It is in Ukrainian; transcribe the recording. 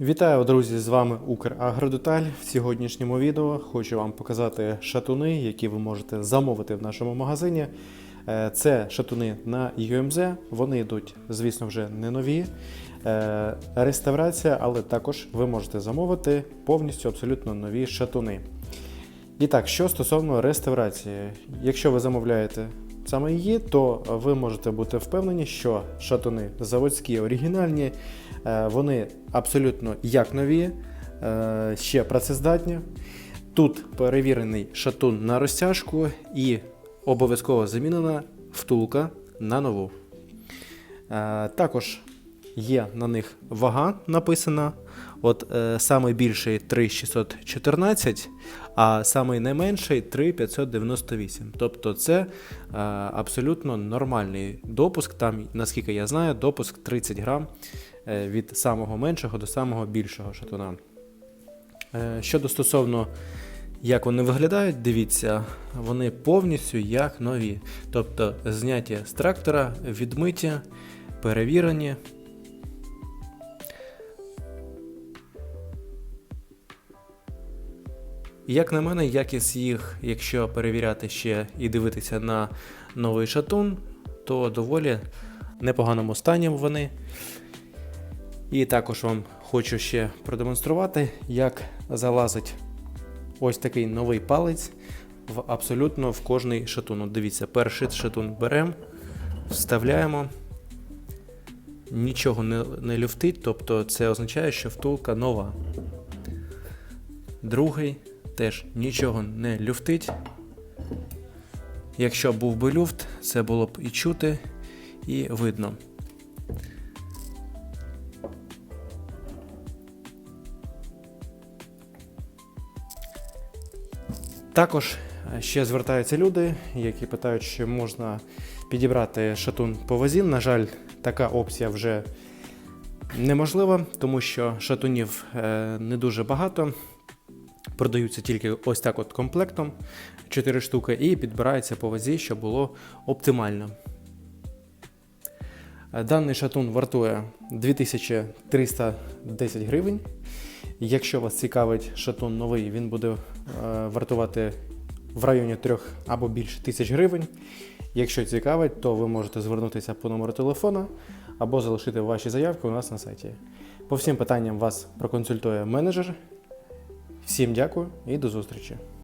Вітаю, друзі! З вами Украгродеталь. В сьогоднішньому відео хочу вам показати шатуни, які ви можете замовити в нашому магазині. Е, Це шатуни на UMZ. Вони йдуть, звісно, вже не нові. Е, Реставрація, але також ви можете замовити повністю абсолютно нові шатуни. І так, що стосовно реставрації, якщо ви замовляєте саме її, то ви можете бути впевнені, що шатуни заводські, оригінальні, е, вони абсолютно як нові, е, ще працездатні. Тут перевірений шатун на розтяжку і обов'язково замінена втулка на нову. Е, Також є на них вага написана. От е, самий більший 3614, а самий найменший 3598. Тобто це е, абсолютно нормальний допуск. Там, наскільки я знаю, допуск 30 грам е, від самого меншого до самого більшого шатуна. Е, щодо стосовно як вони виглядають, дивіться, вони повністю як нові. Тобто зняті з трактора, відмиті, перевірені. Як на мене, якість їх, якщо перевіряти ще і дивитися на новий шатун, то доволі непоганому стані вони. І також вам хочу ще продемонструвати, як залазить ось такий новий палець в абсолютно в кожний шатун. От дивіться, перший шатун беремо, вставляємо. Нічого не, не люфтить, тобто це означає, що втулка нова. Другий теж нічого не люфтить. Якщо був би люфт, це було б і чути, і видно. Також е, ще звертаються люди, які питають, чи можна підібрати шатун по вазі. На жаль, така опція вже неможлива, тому що шатунів е, не дуже багато. Продаються тільки ось так от комплектом 4 штуки і підбирається по вазі, щоб було оптимально. Е, Даний шатун вартує 2310 гривень. Якщо вас цікавить шатун новий, він буде е, вартувати в районі 3 або більше тисяч гривень. Якщо цікавить, то ви можете звернутися по номеру телефона або залишити ваші заявки у нас на сайті. По всім питанням вас проконсультує менеджер. Всім дякую і до зустрічі!